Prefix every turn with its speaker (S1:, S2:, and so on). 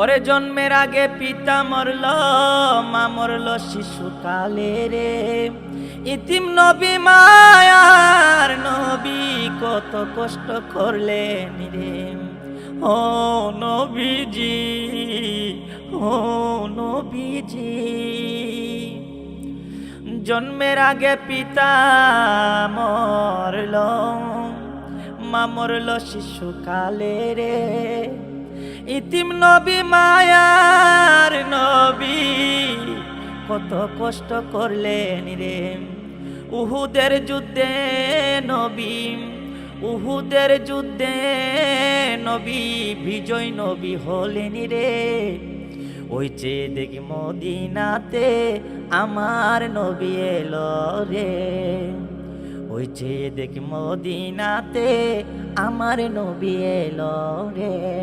S1: ওরে জন্মের আগে পিতা মরল, মা মরল শিশুকালে রে। ইতিম নবী মায়ার নবী, কত কষ্ট করলেন রে। ও নবীজি ও নবীজি, জন্মের আগে পিতা মরল, মা মরল শিশুকালে রে। ইতিম নবী, মায়ার নবী। কত কষ্ট করলেন রে। উহুদের যুদ্ধে নবী, উহুদের যুদ্ধে নবী, বিজয় নবী হলেন রে। ওই যে দেখি মদিনাতে আমার নবী এলো রে। ওই যে দেখি মদিনাতে আমার নবী এলো রে।